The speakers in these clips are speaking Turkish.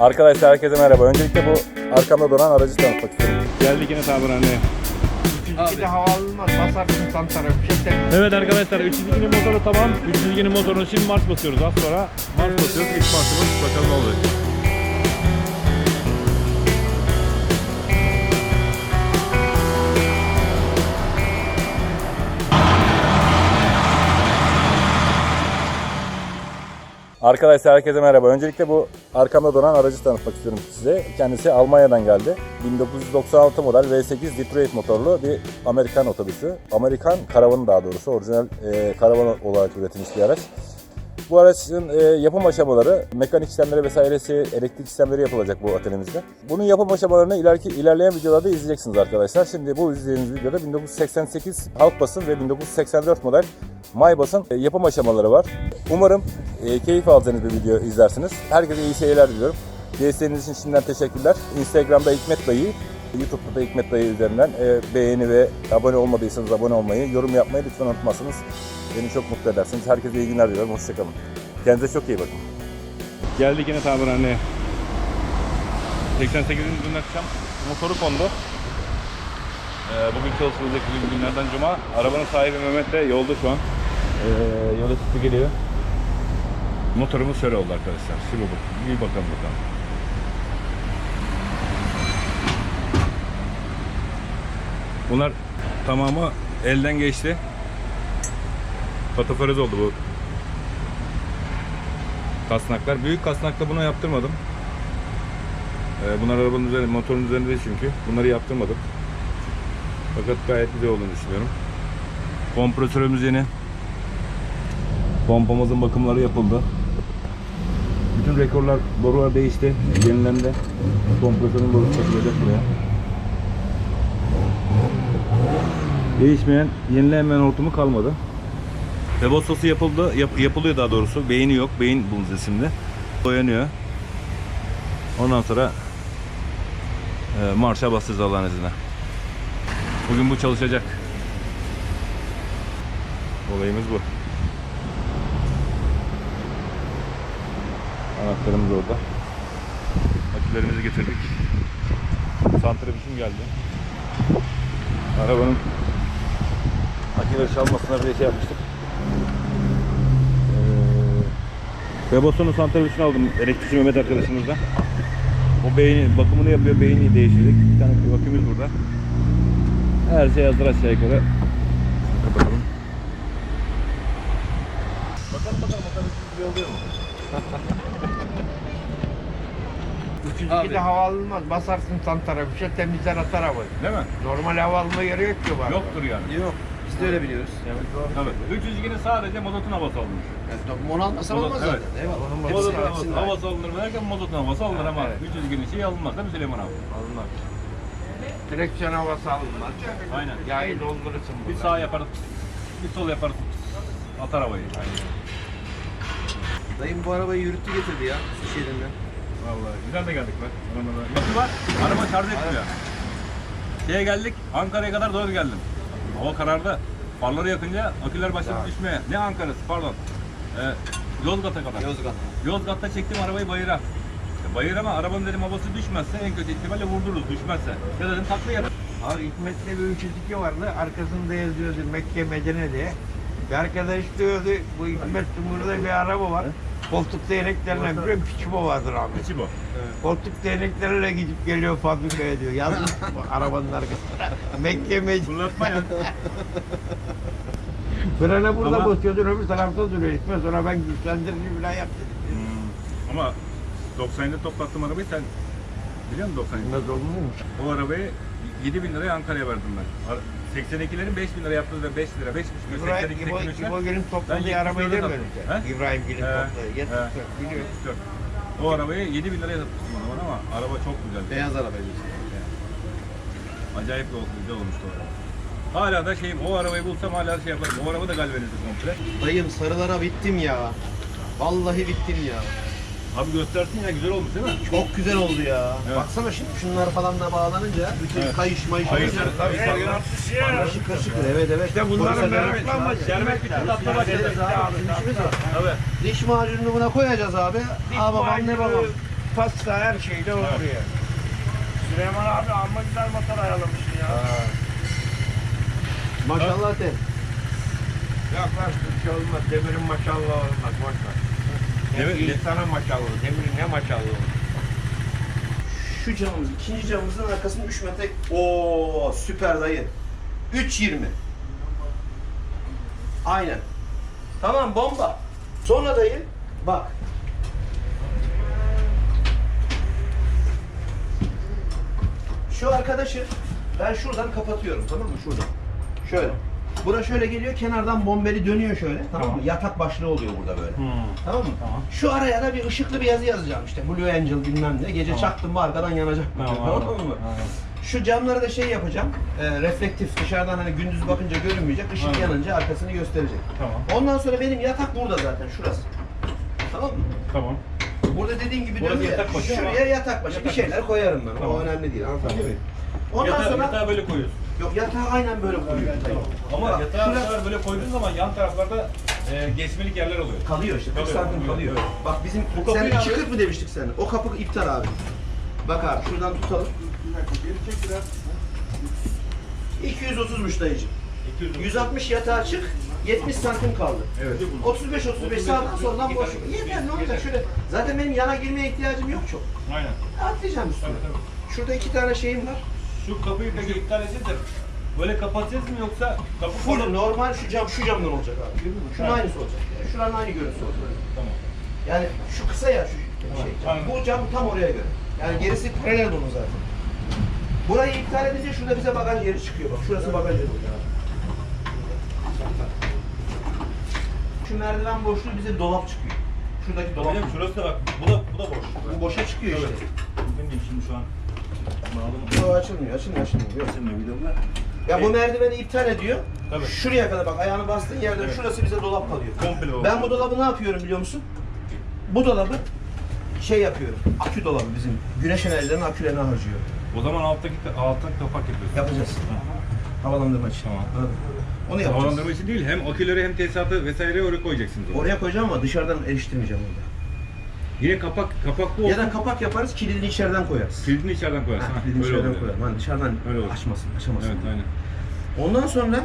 Arkadaşlar herkese merhaba. Öncelikle bu arkamda duran aracı tanıtmak istiyorum. Geldik yine tamirhaneye. Bir de hava alınmaz. Basarsın san tarafı. Şey Evet arkadaşlar 302'nin motoru tamam. 302'nin motorunu şimdi marş basıyoruz. Az sonra marş basıyoruz. İlk marşımız bakalım ne olacak. Arkadaşlar herkese merhaba. Öncelikle bu arkamda duran aracı tanıtmak istiyorum size. Kendisi Almanya'dan geldi. 1996 model V8 Detroit motorlu bir Amerikan otobüsü. Amerikan karavanı daha doğrusu. Orijinal e, karavan olarak üretilmiş bir araç. Bu aracın e, yapım aşamaları, mekanik işlemleri vesairesi, elektrik sistemleri yapılacak bu atölyemizde. Bunun yapım aşamalarını ileriki, ilerleyen videolarda izleyeceksiniz arkadaşlar. Şimdi bu izlediğiniz videoda 1988 Halkbas'ın ve 1984 model Maybas'ın e, yapım aşamaları var. Umarım e, keyif aldığınız bir video izlersiniz. Herkese iyi seyirler diliyorum. Desteğiniz için şimdiden teşekkürler. Instagram'da Hikmet Dayı, YouTube'da da Hikmet Dayı üzerinden e, beğeni ve abone olmadıysanız abone olmayı, yorum yapmayı lütfen unutmazsınız. Beni çok mutlu edersiniz. Herkese iyi günler diliyorum. Hoşçakalın. Kendinize çok iyi bakın. Geldik yine tamirhaneye. 88'in dün akşam motoru kondu. Ee, bugün çalışılacak günlerden cuma. Arabanın sahibi Mehmet de yolda şu an. Ee, yola çıktı geliyor. Motorumuz şöyle oldu arkadaşlar. Şimdi bak, bir bakalım bakalım. Bunlar tamamı elden geçti. Fotoforez oldu bu kasnaklar. Büyük kasnakta bunu yaptırmadım. Ee, bunlar arabanın üzerinde, motorun üzerinde çünkü. Bunları yaptırmadım. Fakat gayet güzel olduğunu düşünüyorum. Kompresörümüz yeni. Pompamızın bakımları yapıldı. Bütün rekorlar, borular değişti. Yenilendi. Kompresörün borusu takılacak buraya. Değişmeyen, yenilenmeyen hortumu kalmadı. Debososu yapıldı, yap- yapılıyor daha doğrusu. Beyni yok, beyin bulunacağız şimdi. Boyanıyor. Ondan sonra e, marşa basacağız Allah'ın izniyle. Bugün bu çalışacak. Olayımız bu. Anahtarımız orada. Akülerimizi getirdik. Santrifişim geldi. Arabanın aküleri çalmasına bir şey yapmıştık. Ee, Beboson'un santrifişini aldım elektrikçi Mehmet arkadaşımızdan. O beyni bakımını yapıyor, beyni değiştirdik. Bir tane bir bakımımız burada. Her şey hazır aşağı yukarı. Kapatalım. Bakalım bakalım bakalım güzel oluyor mu? 302 de hava alınmaz. Basarsın san tarafı. Şey temizler atar havayı. Değil mi? Normal hava alma yeri yok ki var. Yoktur yani. Yok. Biz de öyle biliyoruz. Evet. 302'nin sadece mazotun havası alınmış. Yani Mon almasan Mazot, olmaz evet. zaten. Eyvallah. Mazotun hepsi- havası, havası alınır mı derken mazotun havası alınır ama Evet. 302'nin şeyi alınmaz değil mi Süleyman abi? Alınmaz. Direksiyon havası alınmaz. Aynen. Yağı doldurursun Bir burada. sağ yaparız, bir sol yaparız, atar havayı. Dayım bu arabayı yürüttü getirdi ya. Su şeridinden. Vallahi güzel de geldik be. Arabada. Nasıl var? Araba şarj etmiyor. Şeye geldik, Ankara'ya kadar doğru geldim. Hava karardı. Farları yakınca aküler başladı düşmeye. Ne Ankara'sı pardon. Ee, Yozgat'a kadar. Yozgat. Yozgat'ta çektim arabayı bayıra. E, Bayır ama arabanın dedim havası düşmezse en kötü ihtimalle vurdururuz düşmezse. Ya dedim takla yaparız. Abi Hikmet'te bir 302 vardı. Arkasında yazıyordu Mekke Medine diye. Bir arkadaş diyordu bu Hikmet Cumhur'da bir araba var. Koltuk değneklerine bir piçbo vardır abi. İçi bu. Koltuk değneklerle gidip geliyor fabrikaya diyor. Bu arabanın arkasına. Mekke Medine. Fırlatma ya. Frene burada Ama- basıyordun öbür tarafta duruyor. Hikmet sonra ben güçlendirici falan yaptım. Hmm, Ama 90'da toplattım arabayı sen biliyor musun 90'da? Hikmet olmuş. O arabayı 7 bin liraya Ankara'ya verdim ben. 82'lerin 5 bin liraya yaptığı da 5 lira, 5 buçuk lira, İbrahim, 82, İbo, 83 İbo Ben topladığı 74'e arabayı demiyorum He? ki. İbrahim Gelin He, topladı. he. 74 biliyorum. 74. O arabayı 7 bin liraya satmıştım o zaman ama araba çok güzel. Beyaz arabaydı. Acayip yol- güzel olmuştu o araba. Hala da şeyim o arabayı bulsam hala şey yaparım. O araba da galvanizli komple. Dayım sarılara bittim ya. Vallahi bittim ya. Abi göstersin ya güzel olmuş değil mi? Çok güzel oldu ya. Evet. Baksana şimdi şunlar falan da bağlanınca bütün Evet. kayış mayış. Kayışlar, Tabii, kayışlar. Karışık karışık. Evet evet. İşte bunların meraklanma. Şerbet bitti tatlı başladı. Abi. Evet. Diş macununu buna koyacağız abi. Aa babam ne babam. pasta her şeyde olur yani. Süleyman abi amma güzel motor ayarlamışsın ya. Maşallah de. Yaklaştık şey olmaz. Demirin maşallah olmaz. Boş ver. Demir- Demir, insana. Demirin ne maşallah. Şu camımız, ikinci camımızın arkasında 3 metre. Oo süper dayı. 3.20. Aynen. Tamam bomba. Sonra dayı bak. Şu arkadaşı ben şuradan kapatıyorum tamam mı? Şuradan. Şöyle. Bura şöyle geliyor kenardan bombeli dönüyor şöyle tamam, mı? Yatak başlığı oluyor burada böyle. Tamam mı? Şu araya da bir ışıklı bir yazı yazacağım işte. Blue Angel bilmem ne. Gece çaktım mı arkadan yanacak. Tamam, mı? Şu camları da şey yapacağım. E, reflektif dışarıdan hani gündüz bakınca görünmeyecek. Işık yanınca arkasını gösterecek. Tamam. Ondan sonra benim yatak burada zaten şurası. Tamam mı? Tamam. Burada dediğim gibi Burası dönüyor. yatak başı Şuraya yatak başı. bir şeyler koyarım ben. O Tamam. önemli değil. Anlatabiliyor muyum? Ondan Yatağı, sonra yatağı böyle koyuyorsun. Yok yatağı aynen böyle koyuyor. Ama Bak, yatağı şurası- sefer böyle koyduğun zaman yan taraflarda e, geçmelik yerler oluyor. Kalıyor işte. 40 Kalıyor, santim kalıyor. kalıyor. Bak bizim Bu sen kapıyı iki abi- kırk mı demiştik sen? O kapı iptal abi. Bak abi şuradan tutalım. 230'muş dayıcım. 200 160 yatağa çık. 70 santim kaldı. Evet. 35 35 sağdan soldan boş. Yeter ne olacak şöyle. Zaten benim yana girmeye ihtiyacım yok çok. Aynen. Atlayacağım üstüne. Tabii, tabii. Şurada iki tane şeyim var. Şu kapıyı peki iptal edeceğiz de böyle kapatacağız mı yoksa kapı Full normal şu cam şu camdan olacak abi. Şunun Ha. aynısı olacak. Yani şuranın aynı görüntüsü olacak. Tamam. Yani şu kısa ya şu şey. cam. Aynen. Bu cam tam oraya göre. Yani gerisi paralel bunun zaten. Burayı iptal edince şurada bize bagaj yeri çıkıyor. Bak şurası bagaj yeri. Şu merdiven boşluğu bize dolap çıkıyor. Şuradaki dolap. Hocam şurası da bak bu da bu da boş. Bu boşa çıkıyor işte. Bilmiyorum şimdi şu an bağlı Bu açılmıyor, açılmıyor, açılmıyor. Yok. mı videolar? Ya bu merdiveni iptal ediyor. Tabii. Şuraya kadar bak ayağını bastığın yerde Evet. şurası bize dolap kalıyor. Komple o. Ben bu dolabı ne yapıyorum biliyor musun? Bu dolabı şey yapıyorum. Akü dolabı bizim. Güneş enerjilerinin akülerini harcıyor. O zaman alttaki alttan kapak yapıyorsun. Yapacağız. Havalandırma için. Tamam. Anladın? Onu yapacağız. Havalandırma için değil hem aküleri hem tesisatı vesaire oraya koyacaksınız. oraya. Oraya koyacağım ama dışarıdan eriştirmeyeceğim orada. Yine kapak kapaklı olsun. Ya da kapak yaparız, kilidini içeriden koyarız. Kilidini içeriden koyarsın. Ha, Ha, kilidini öyle içeriden oluyor. koyarım. Hani dışarıdan Öyle olur. açmasın, açamasın. Evet aynen. Ondan sonra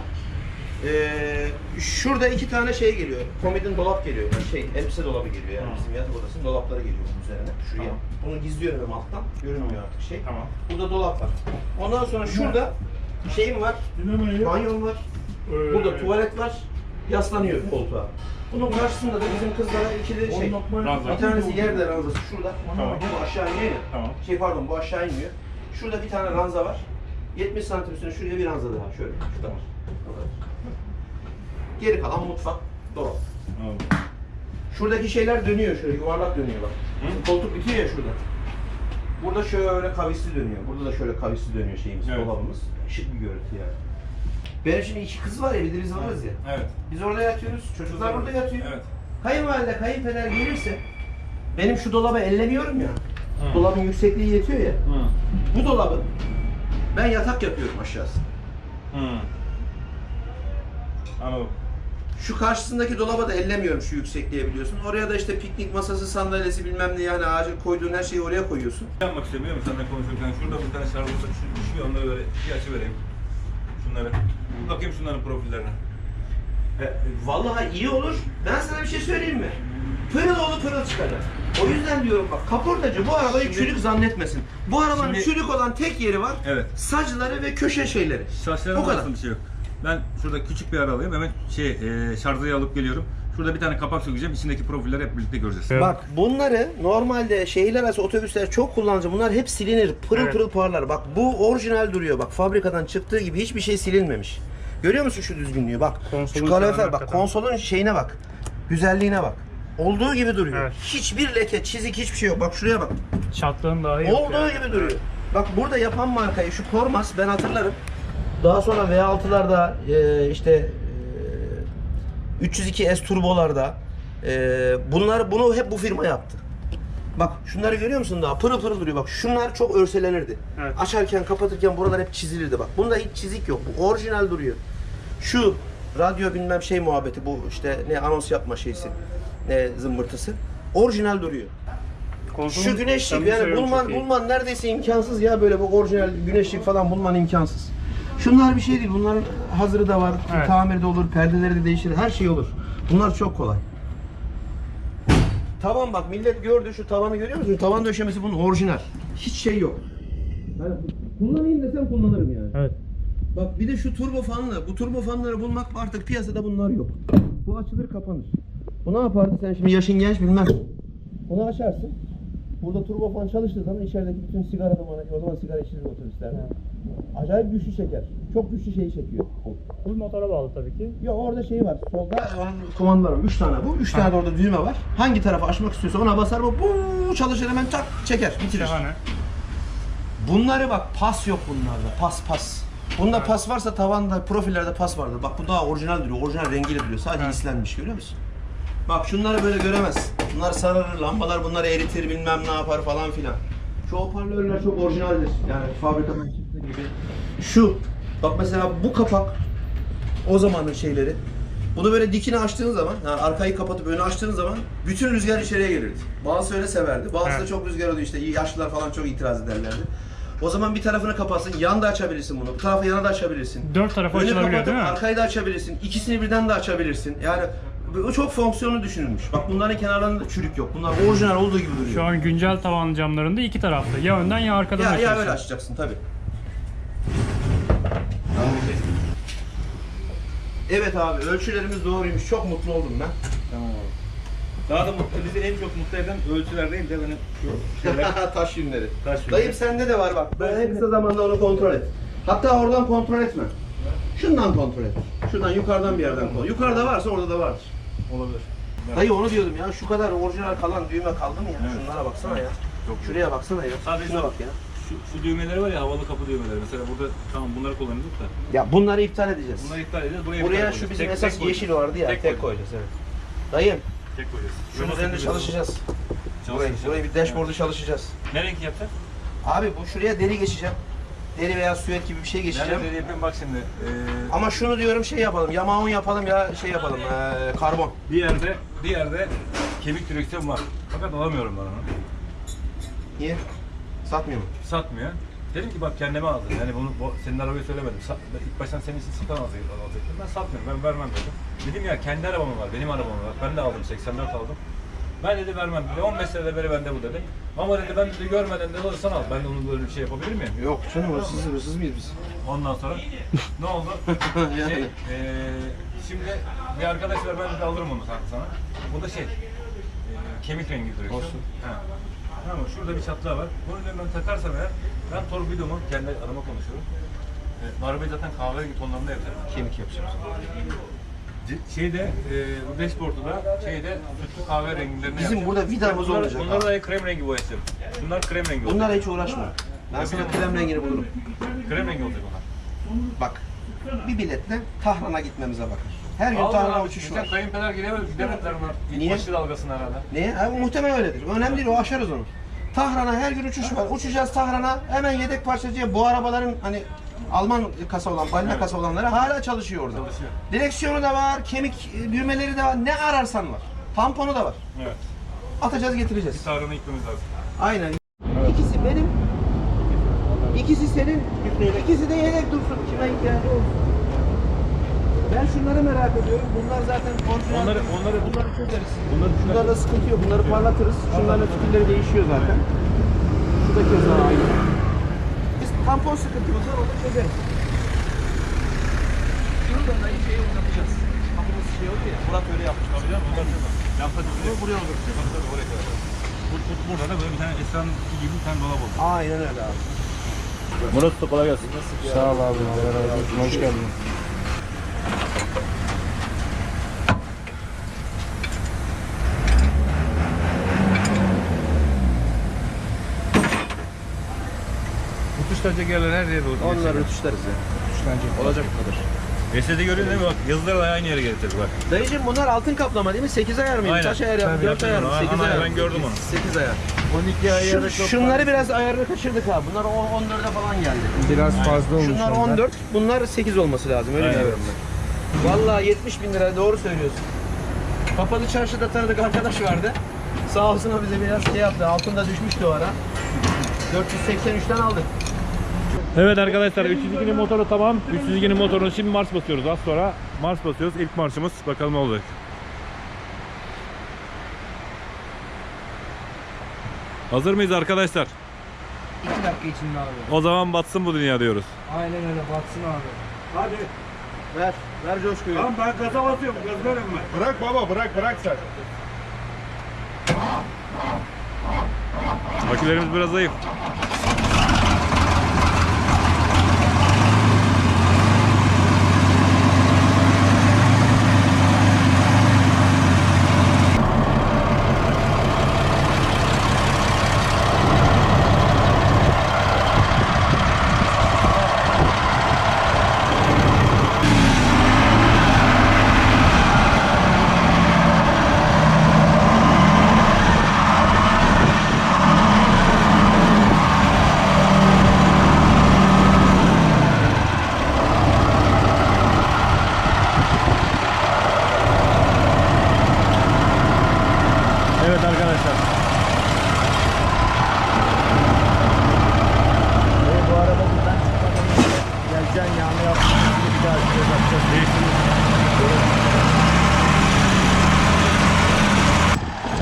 eee şurada iki tane şey geliyor. Komodin dolap geliyor. Yani şey elbise dolabı geliyor yani Tamam. bizim yatak odasının dolapları geliyor bunun üzerine. Şuraya. Tamam. Bunu gizliyorum hem alttan. Görünmüyor artık şey. Tamam. Burada dolap var. Ondan sonra şurada şeyim var. Dinlemeyi. Banyom var. Burada tuvalet var. Yaslanıyor koltuğa. Bunun karşısında da bizim kızlara ikili şey. Bir tanesi yerde ranzası şurada. Tamam. Bu aşağı iniyor ya. Tamam. Şey pardon bu aşağı iniyor. Şurada bir tane ranza var. 70 santim üstüne şuraya bir ranza daha. Şöyle. Şurada var. Geri kalan mutfak, dolap. Anladım. Şuradaki şeyler dönüyor şöyle yuvarlak dönüyor bak. Bizim koltuk bitiyor ya şurada. Burada şöyle kavisli dönüyor. Burada da şöyle kavisli dönüyor şeyimiz, Evet. dolabımız. Şık bir görüntü yani. Benim şimdi iki kız var ya bir de biz varız ya. Evet. Biz orada yatıyoruz, çocuklar burada yatıyor. Evet. Kayınvalide, kayınpeder gelirse benim şu dolabı ellemiyorum ya. Hı. Dolabın yüksekliği yetiyor ya. Hı. Bu dolabı ben yatak yapıyorum aşağısı. Hı. Anladım. Şu karşısındaki dolaba da ellemiyorum şu yüksekliğe biliyorsun. Oraya da işte piknik masası, sandalyesi bilmem ne yani acil koyduğun her şeyi oraya koyuyorsun. Ne yapmak musun? Seninle konuşurken şurada bir tane şarj olsa şu düşüyor onları böyle bir açı vereyim. Şunları. Bir bakayım şunların profillerine. E, vallahi iyi olur. Ben sana bir şey söyleyeyim mi? Pırıl oğlu pırıl çıkacak. O yüzden diyorum bak kaportacı bu arabayı Şimdi- çürük zannetmesin. Bu arabanın Şimdi- çürük olan tek yeri var. Evet. Sacları ve köşe şeyleri. Saçlarım O kadar. bir şey yok. Ben şurada küçük bir ara alayım. Hemen şey e, şarjıyı alıp geliyorum. Şurada bir tane kapak sökeceğim. İçindeki profilleri hep birlikte göreceğiz. Bak bunları normalde şehirler arası otobüsler çok kullanıcı. Bunlar hep silinir. Pırıl Evet. pırıl parlar. Bak bu orijinal duruyor. Bak fabrikadan çıktığı gibi hiçbir şey silinmemiş. Görüyor musun şu düzgünlüğü? Bak. Konsolun şu kalorifer bak. hakikaten. Konsolun şeyine bak. Güzelliğine bak. Olduğu gibi duruyor. Evet. Hiçbir leke, çizik hiçbir şey yok. Bak şuraya bak. Çatlığın daha iyi Olduğu gibi duruyor. Bak burada yapan markayı şu Kormas ben hatırlarım. Daha sonra V6'larda e, işte 302S turbolarda e, bunlar bunu hep bu firma yaptı. Bak şunları görüyor musun daha? Pırıl pırıl duruyor. Bak şunlar çok örselenirdi. Evet. Açarken kapatırken buralar hep çizilirdi bak. Bunda hiç çizik yok. Bu orijinal duruyor. Şu radyo bilmem şey muhabbeti bu işte ne anons yapma şeysi. Ne zımbırtısı. Orijinal duruyor. Koltuğun Şu güneşlik yani bulman bulman neredeyse imkansız ya böyle bu orijinal güneşlik falan bulman imkansız. Şunlar bir şey değil. Bunların hazırı da var. Evet. Tamiri de olur, perdeleri de değişir. Her şey olur. Bunlar çok kolay. Tavan bak millet gördü şu tavanı görüyor musun? Tavan döşemesi bunun orijinal. Hiç şey yok. Yani kullanayım desem kullanırım yani. Evet. Bak bir de şu turbo fanlı. Bu turbo fanları bulmak artık piyasada bunlar yok. Bu açılır kapanır. Bu ne yapardı sen şimdi yaşın genç bilmem. Bunu açarsın. Burada turbo fan çalıştığı zaman içerideki bütün sigara dumanı, o zaman sigara içilir otobüslerde. Acayip güçlü çeker. Çok güçlü şeyi çekiyor. Bu motora bağlı tabii ki. Ya orada şey var. Solda onun kumandaları var. 3 tane bu. 3 tane de orada düğme var. Hangi tarafa açmak istiyorsa ona basar bu. Bu çalışır hemen tak çeker. Bitirir. Şahane. Bunları bak pas yok bunlarda. Pas pas. Bunda pas varsa tavanda, profillerde pas vardır. Bak bu daha orijinal duruyor. Orijinal rengiyle duruyor. Sadece islenmiş görüyor musun? Bak şunları böyle göremez. Bunlar sararır, lambalar bunları eritir bilmem ne yapar falan filan. Şu hoparlörler çok orijinaldir. Yani fabrikadan çıktığı gibi. Şu, bak mesela bu kapak o zamanın şeyleri. Bunu böyle dikine açtığın zaman, yani arkayı kapatıp önü açtığın zaman bütün rüzgar içeriye gelirdi. Bazısı öyle severdi. Bazısı da çok rüzgar oluyor işte yaşlılar falan çok itiraz ederlerdi. O zaman bir tarafını kapatsın, yan da açabilirsin bunu. Bu tarafı yana da açabilirsin. Dört tarafı Önü açılabiliyor kapatıp değil mi? arkayı da açabilirsin. İkisini birden de açabilirsin. Yani bu çok fonksiyonu düşünülmüş. Bak bunların kenarlarında çürük yok. Bunlar orijinal olduğu gibi duruyor. Şu an güncel tavan camlarında iki taraflı. Ya önden ya arkadan ya, ya açıyorsun. öyle açacaksın tabii. Evet abi ölçülerimiz doğruymuş. Çok mutlu oldum ben. Tamam abi. Daha da mutlu, bizi en çok mutlu eden ölçüler değil de benim şu şeyler. Taş yünleri. Taş yünleri. Dayım sende de var bak. Ben en kısa zamanda onu kontrol et. Hatta oradan kontrol etme. Şundan kontrol et. Şuradan yukarıdan bir yerden kontrol. Yukarıda varsa orada da vardır. Olabilir. Dayı onu diyordum ya şu kadar orijinal kalan düğme kaldı mı ya? Evet. Şunlara baksana ya. Çok Şuraya baksana ya. Sadece Şuna şu- bak ya. Şu, şu düğmeleri var ya havalı kapı düğmeleri. Mesela burada tamam bunları kullanıyorduk da. Ya bunları iptal edeceğiz. Bunları iptal edeceğiz. Buraya, Buraya şu koyacağız. bizim Tek- esas tek koyacağız. yeşil vardı ya. Tek Tek, koyacağız. koyacağız evet. Dayım Tek koyacağız. şunun üzerinde çalışacağız. Burayı, burayı bir dashboard'u çalışacağız. Ne renk yapacağız? Abi bu şuraya deri geçeceğim. Deri veya süet gibi bir şey geçeceğim. Nerede yapayım bak şimdi. Ee, Ama şunu diyorum şey yapalım. Yamaon yapalım ya şey yapalım. Ee, karbon. bir yerde bir yerde kemik direksiyon var. Fakat alamıyorum ben onu. Niye? Satmıyor mu? Satmıyor. Dedim ki bak kendime aldım. Yani bunu bu, senin arabayı söylemedim. Sa, ben ilk baştan senin için satan alacaktım. Ben satmıyorum. Ben vermem dedim. Dedim ya kendi arabam var. Benim arabam var. Ben de aldım. 84 aldım. Ben dedi vermem dedi. 15 senede beri bende bu dedi. Ama dedi ben dedi görmeden de alırsan al. Ben de onu böyle bir şey yapabilir miyim? Yok canım hırsız, hırsız mıyız biz? Ondan sonra ne oldu? Yani. Şey, eee, şimdi bir arkadaş var ben de alırım onu sa- sana. Bu da şey, eee, kemik rengi duruyor. Olsun. Ha. Tamam şurada bir çatlağı var. Bunu ben takarsam eğer ben torpidomu kendi adıma konuşuyorum. E, arabayı zaten kahverengi tonlarında yapacağım. Kemik yapacağız. Şeyde, e, bu dashboard'u da şeyde sütlü kahve rengilerine Bizim yapacağım. burada vidamız Bunlar- olacak Bunlar abi. da krem rengi boyayacağım. Bunlar krem rengi olacak. Bunlara hiç uğraşma. Ben sana krem rengini bulurum. Krem rengi olacak onlar. Bak. Bir biletle Tahran'a gitmemize bakar. Her gün Tahran'a abi, uçuş var. Kayınpeder gidemedi, gidemediler bunlar. Niye? başı dalgasında herhalde. Niye? Abi, muhtemelen öyledir. Önemli değil o aşarız onu. Tahran'a her gün uçuş var. Uçacağız Tahran'a. Hemen yedek parçacıya bu arabaların hani Alman kasa olan, balina kasa olanları hala çalışıyor orada. Çalışıyor. Direksiyonu da var, kemik e, düğmeleri de var. Ne ararsan var. Tamponu da var. Evet. Atacağız getireceğiz. Sarını yıkmamız lazım. Aynen. İkisi benim. İkisi senin. İkisi de yedek dursun. Kime ihtiyacı olsun. Ben şunları merak ediyorum. Bunlar zaten orijinal. Onları- onları- bunları çözeriz. Bunları Bunlarla sıkıntı yok. Bunları parlatırız. Şunların fikirleri değişiyor zaten. Şu da keza aynı. Tampon sıkıntımız var. Onu çözeriz. Şuradan da şeyi uzatacağız. Kapımız şey oldu ya. Murat öyle yapmış. Tabii canım. Lampa Bunu düzgün. buraya uzatacağız. Tabii tabii oraya kadar. Bu, bu, burada da böyle bir tane Esra'nınki gibi bir tane dolap oldu. Aynen öyle abi. Murat Usta kolay gelsin. Sağ ol abi. Hoş geldin. Tutuşlanacak yerler her yerde oldu. Onları rötuşlarız ya. Olacak bu kadar. Esede görüyorsun değil mi? Bak yazıları da aynı yere getirdik bak. Dayıcım bunlar altın kaplama değil mi? 8 ayar mıydı? Aynen. Kaç ayar yaptı? Tabii, 4 ayar mı? yapıyorum. 8 Ama ayar. ben gördüm onu. 8 ayar. 12 ayarı Şu, çok şunları biraz ayarını kaçırdık abi. Bunlar o- 14'e falan geldi. biraz fazla olmuş. Şunlar onlar. 14, bunlar 8 olması lazım. Öyle diyorum ben. Vallahi 70 bin lira doğru söylüyorsun. Kapalı çarşıda tanıdık arkadaş vardı. Sağ olsun o bize biraz şey yaptı. Altında düşmüştü o ara. 483'ten aldık. Evet arkadaşlar 302'nin motoru tamam. 302'nin motorunu şimdi marş basıyoruz. Az sonra marş basıyoruz. İlk marşımız bakalım ne olacak. Hazır mıyız arkadaşlar? 2 dakika içinde abi. O zaman batsın bu dünya diyoruz. Aynen öyle batsın abi. Hadi. Ver. Ver coşkuyu. Tamam ben gaza basıyorum. Gaz verin ben. Bırak baba bırak bırak sen. Akülerimiz biraz zayıf. Evet arkadaşlar. bu araba buradan çıkmadan önce geleceksin yağma yapmak bir daha şuraya bakacağız.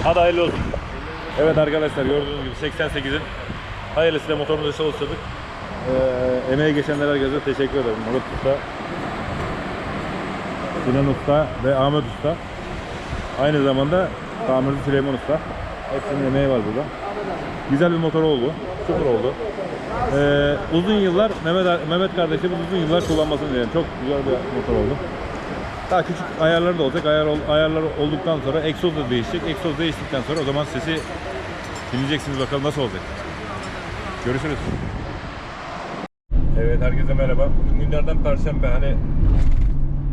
Hadi hayırlı olsun. Evet arkadaşlar gördüğünüz gibi 88'in hayırlısıyla motorumuzu çalıştırdık. Ee, emeği geçenler herkese teşekkür ederim. Murat Usta, Sinan Usta ve Ahmet Usta. Aynı zamanda tamirci Süleyman Usta. Hepsinin emeği var burada. Güzel bir motor oldu. Sıfır oldu. Ee, uzun yıllar Mehmet, Mehmet kardeşimiz uzun yıllar kullanmasını dilerim. Çok güzel bir motor oldu. Daha küçük ayarları da olacak. Ayar, ayarları olduktan sonra egzoz da değişecek. Egzoz değiştikten sonra o zaman sesi dinleyeceksiniz bakalım nasıl olacak. Görüşürüz. Evet herkese merhaba. Günlerden perşembe. Hani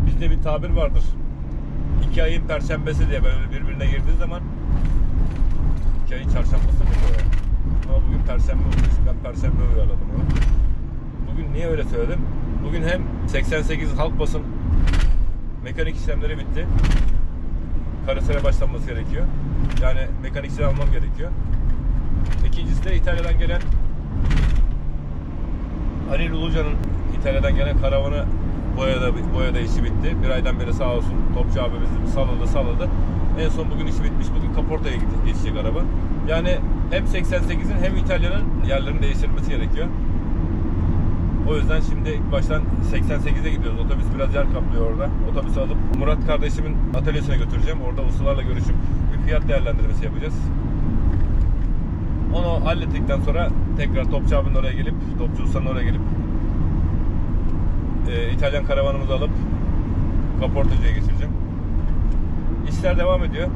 bizde bir tabir vardır. İki ayın perşembesi diye böyle birbirine girdiği zaman iki ayın çarşambası mı diyor? Ama bugün perşembe için ben perşembe uyarladım onu. Bugün niye öyle söyledim? Bugün hem 88 halk basın mekanik işlemleri bitti. Karosere başlanması gerekiyor. Yani mekanikçileri almam gerekiyor. İkincisi de İtalya'dan gelen Halil Ulucan'ın İtalya'dan gelen karavanı boyada boyada işi bitti. Bir aydan beri sağ olsun Topçu abimiz salladı salladı. En son bugün işi bitmiş. Bugün kaportaya geçecek araba. Yani hem 88'in hem İtalya'nın yerlerini değiştirmesi gerekiyor. O yüzden şimdi ilk baştan 88'e gidiyoruz. Otobüs biraz yer kaplıyor orada. Otobüsü alıp Murat kardeşimin atölyesine götüreceğim. Orada ustalarla görüşüp bir fiyat değerlendirmesi yapacağız. Onu hallettikten sonra tekrar Topçu abinin oraya gelip, Topçu Usta'nın oraya gelip e, İtalyan karavanımızı alıp kaportacıya geçireceğim. İşler devam ediyor.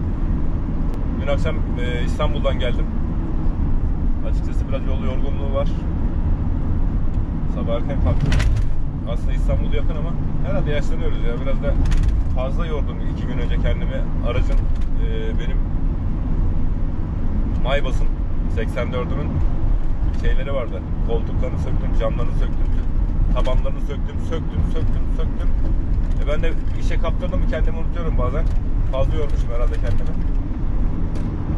Dün akşam e, İstanbul'dan geldim. Açıkçası biraz yol yorgunluğu var. Sabah erken kalktım. Aslında İstanbul yakın ama herhalde yaşlanıyoruz ya. Biraz da fazla yordum iki gün önce kendimi. Aracın e, benim Maybach'ın 84'ümün şeyleri vardı. Koltuklarını söktüm, camlarını söktüm, tabanlarını söktüm, söktüm, söktüm, söktüm. E ben de işe kaptırdım kendimi unutuyorum bazen. Fazla yormuşum herhalde kendimi.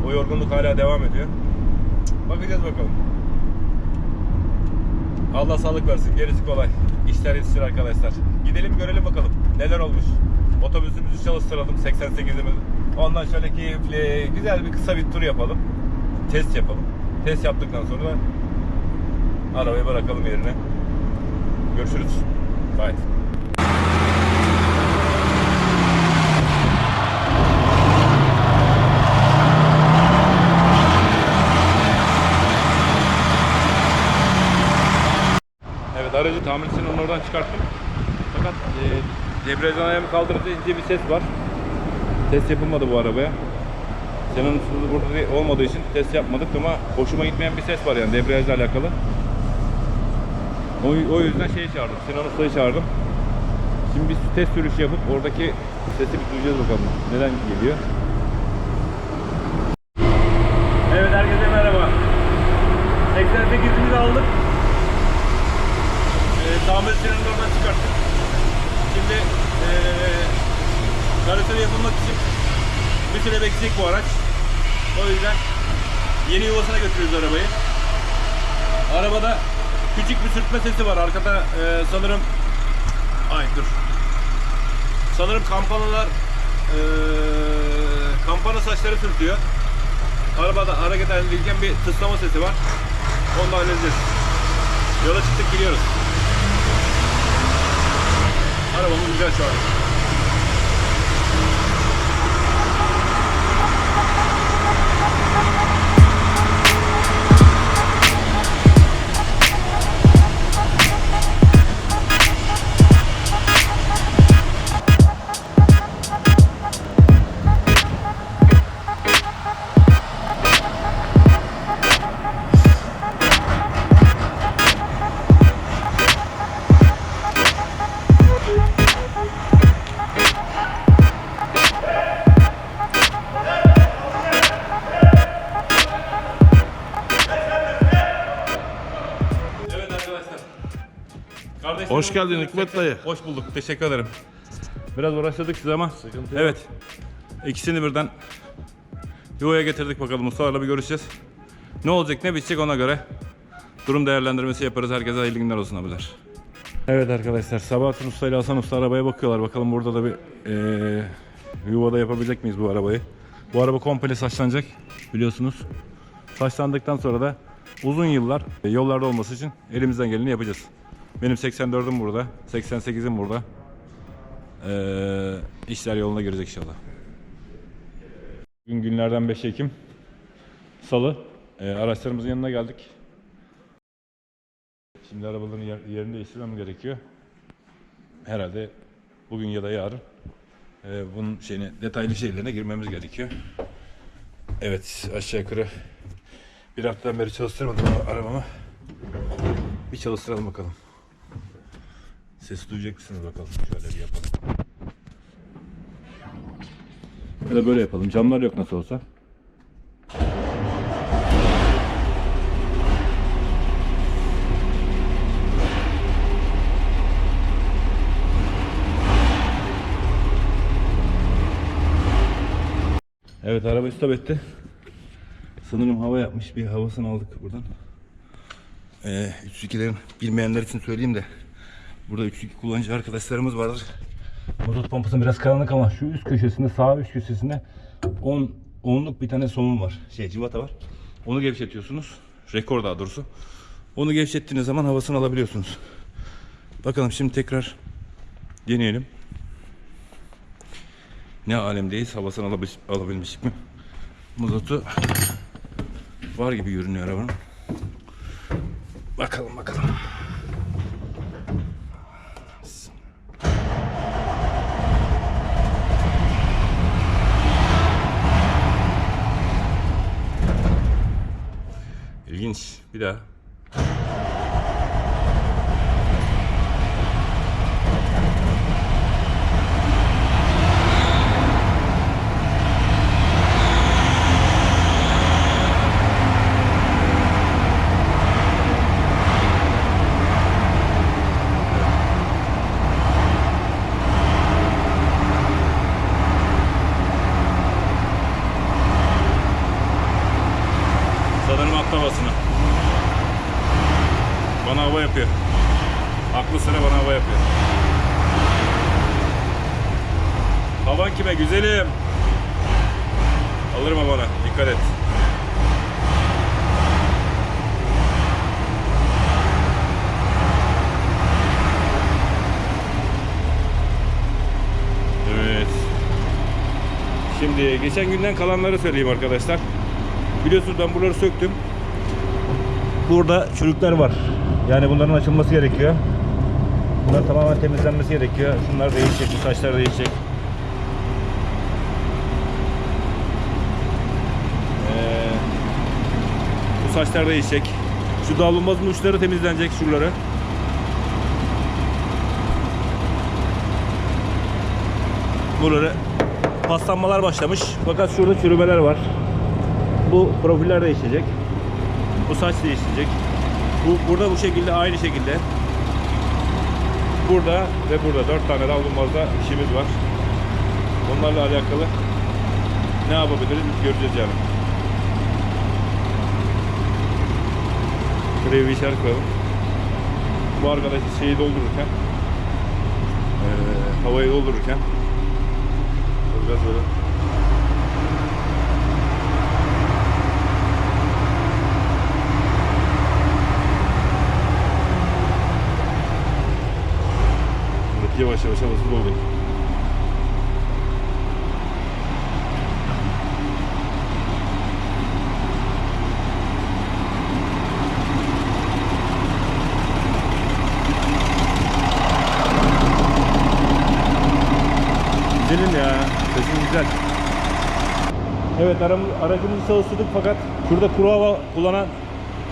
O yorgunluk hala devam ediyor. Bakacağız bakalım. Allah sağlık versin. Gerisi kolay. İşler yetişir arkadaşlar. Gidelim görelim bakalım neler olmuş. Otobüsümüzü çalıştıralım 88'imiz. Ondan şöyle keyifli, güzel bir kısa bir tur yapalım. Test yapalım. Test yaptıktan sonra arabayı bırakalım yerine. Görüşürüz. Bye. Evet aracı tamircisinin onu oradan çıkarttım. Fakat e, debriyajdan ayağımı ince bir ses var. Test yapılmadı bu arabaya. Usulü burada olmadığı için test yapmadık ama hoşuma gitmeyen bir ses var yani debriyajla alakalı. O, o yüzden şeyi çağırdım. Sinan Usta'yı çağırdım. Şimdi biz test sürüşü yapıp oradaki sesi bir duyacağız bakalım. Neden geliyor? Evet herkese merhaba. 88'imizi aldık. E, tamir Sinan'ı oradan çıkarttık. Şimdi e, karosseri yapılmak için bir süre bekleyecek bu araç. O yüzden yeni yuvasına götürüyoruz arabayı. Arabada küçük bir sürtme sesi var. Arkada e, sanırım ay dur. Sanırım kampanalar e, kampana saçları sürtüyor. Arabada hareket halindeyken bir tıslama sesi var. Onu da halledeceğiz. Yola çıktık gidiyoruz. Arabamız güzel şu an. Hoş geldin Hikmet dayı. Hoş bulduk. Teşekkür ederim. Biraz uğraştırdık sizi ama. Evet. İkisini birden yuvaya getirdik bakalım. Mustafa'yla bir görüşeceğiz. Ne olacak ne bitecek ona göre durum değerlendirmesi yaparız. Herkese hayırlı günler olsun abiler. Evet arkadaşlar Sabahattin Usta ile Hasan Usta arabaya bakıyorlar. Bakalım burada da bir eee, yuvada yapabilecek miyiz bu arabayı? Bu araba komple saçlanacak biliyorsunuz. Saçlandıktan sonra da uzun yıllar e, yollarda olması için elimizden geleni yapacağız. Benim 84'üm burada, 88'im burada. Ee, işler yoluna girecek inşallah. Bugün günlerden 5 Ekim. Salı. Ee, araçlarımızın yanına geldik. Şimdi arabaların yer- yerini değiştirmem gerekiyor. Herhalde bugün ya da yarın. Ee, bunun şeyine, detaylı şeylerine girmemiz gerekiyor. Evet aşağı yukarı bir haftadan beri çalıştırmadım arabamı. Bir çalıştıralım bakalım. Ses duyacak mısınız bakalım. Şöyle bir yapalım. Ya da böyle yapalım. Camlar yok nasıl olsa. Evet araba stop etti. Sanırım hava yapmış. Bir havasını aldık buradan. Ee, 302'lerin bilmeyenler için söyleyeyim de burada 302 kullanıcı arkadaşlarımız vardır. Mazot pompası biraz karanlık ama şu üst köşesinde sağ üst köşesinde 10 onluk bir tane somun var. Şey civata var. Onu gevşetiyorsunuz. Rekor daha doğrusu. Onu gevşettiğiniz zaman havasını alabiliyorsunuz. Bakalım şimdi tekrar deneyelim. Ne alemdeyiz. Havasını alabil alabilmişik mi? Mazotu var gibi görünüyor arabanın. Bakalım bakalım. İlginç. Bir daha. Sanırım atla basını. Bana hava yapıyor. Aklı sıra bana hava yapıyor. Havan kime güzelim? Alırım havana. Dikkat et. Evet. Şimdi geçen günden kalanları söyleyeyim arkadaşlar. Biliyorsunuz ben buraları söktüm. Burada çürükler var. Yani bunların açılması gerekiyor. Bunlar tamamen temizlenmesi gerekiyor. Şunlar değişecek, saçlar değişecek. Ee, bu saçlar değişecek. Şu davlumbazın uçları temizlenecek şuraları. Buraları paslanmalar başlamış. Fakat şurada çürümeler var. Bu profiller değişecek. Bu saç değişecek. Bu burada bu şekilde aynı şekilde. Burada ve burada dört tane davlumbazda işimiz var. Onlarla alakalı ne yapabiliriz göreceğiz yani. Şuraya bir işaret koyalım. Bu arkadaş şeyi doldururken eee havayı doldururken biraz böyle yavaş yavaş havası doldu. Güzelim ya. Sesin güzel. Evet aracımızı çalıştırdık fakat şurada kuru hava kullanan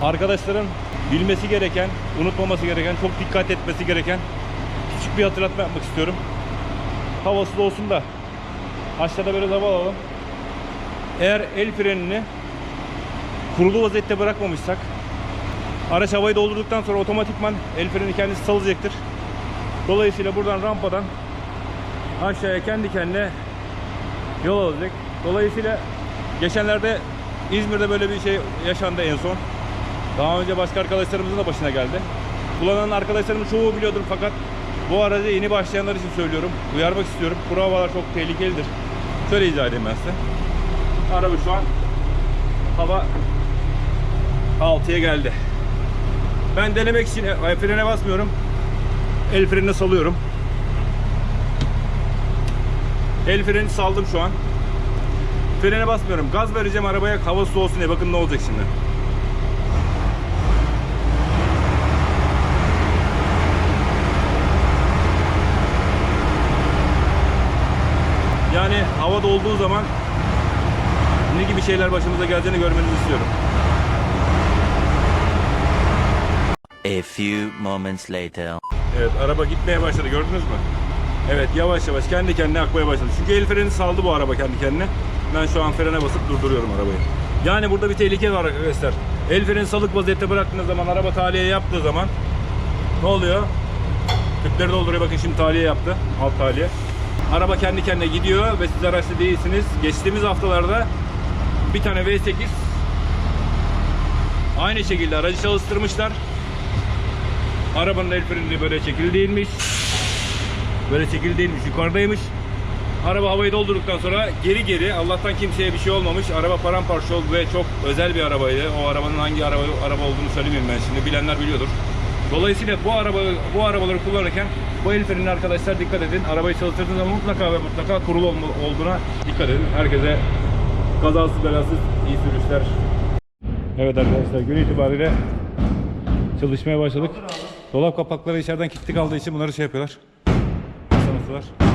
arkadaşların bilmesi gereken, unutmaması gereken, çok dikkat etmesi gereken küçük bir hatırlatma yapmak istiyorum. Havası da olsun da aşağıda böyle hava alalım. Eğer el frenini kurulu vaziyette bırakmamışsak araç havayı doldurduktan sonra otomatikman el freni kendisi salacaktır. Dolayısıyla buradan rampadan aşağıya kendi kendine yol alacak. Dolayısıyla geçenlerde İzmir'de böyle bir şey yaşandı en son. Daha önce başka arkadaşlarımızın da başına geldi. Kullanan arkadaşlarımın çoğu biliyordur fakat bu aracı yeni başlayanlar için söylüyorum. Uyarmak istiyorum. Kuru havalar çok tehlikelidir. Şöyle izah edeyim ben size. Araba şu an hava 6'ya geldi. Ben denemek için e, frene basmıyorum. El frenine salıyorum. El freni saldım şu an. Frene basmıyorum. Gaz vereceğim arabaya hava soğusun diye. Bakın ne olacak şimdi. Yani havada olduğu zaman ne gibi şeyler başımıza geleceğini görmenizi istiyorum. A few moments later. Evet araba gitmeye başladı gördünüz mü? Evet yavaş yavaş kendi kendine akmaya başladı. Çünkü el freni saldı bu araba kendi kendine. Ben şu an frene basıp durduruyorum arabayı. Yani burada bir tehlike var arkadaşlar. El freni salık vaziyette bıraktığınız zaman araba tahliye yaptığı zaman ne oluyor? Tüpleri dolduruyor bakın şimdi tahliye yaptı. Alt tahliye. Araba kendi kendine gidiyor ve siz araçta değilsiniz. Geçtiğimiz haftalarda bir tane V8 aynı şekilde aracı çalıştırmışlar. Arabanın el freni böyle çekili. Böyle çekili. Yukarıdaymış. Araba havayı doldurduktan sonra geri geri Allah'tan kimseye bir şey olmamış. Araba paramparça oldu ve çok özel bir arabaydı. O arabanın hangi araba, araba olduğunu söylemeyeyim ben şimdi. Bilenler biliyordur. Dolayısıyla bu araba bu arabaları kullanırken bu el frenine arkadaşlar dikkat edin. Arabayı çalıştırdığınız zaman mutlaka ve mutlaka kurulu olduğuna dikkat edin. Herkese kazasız belasız iyi sürüşler. Evet arkadaşlar gün itibariyle çalışmaya başladık. Dolap kapakları içeriden kilitli kaldığı için bunları şey yapıyorlar. Sanatçılar.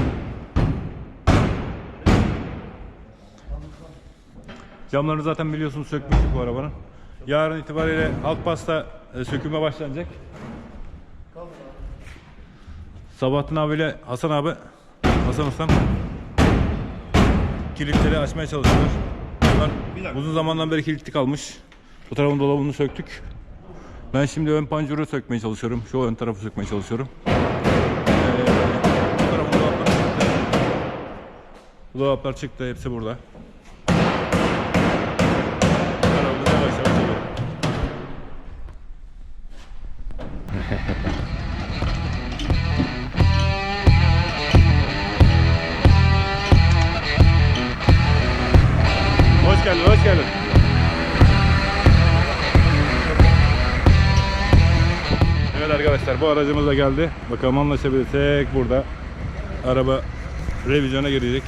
Camlarını zaten biliyorsunuz sökmüştük bu arabanın. Yarın itibariyle alt pasta e, söküme başlanacak. Sabahattin abiyle Hasan abi, Hasan Ustam kilitleri açmaya çalışıyorlar. Bunlar uzun zamandan beri kilitli kalmış. Bu tarafın dolabını söktük. Ben şimdi ön panjuru sökmeye çalışıyorum. Şu ön tarafı sökmeye çalışıyorum. Ee, bu tarafın dolapları çıktı. Bu dolaplar çıktı. Hepsi burada. Bu aracımız da geldi. Bakalım anlaşabilirsek burada araba revizyona girecek.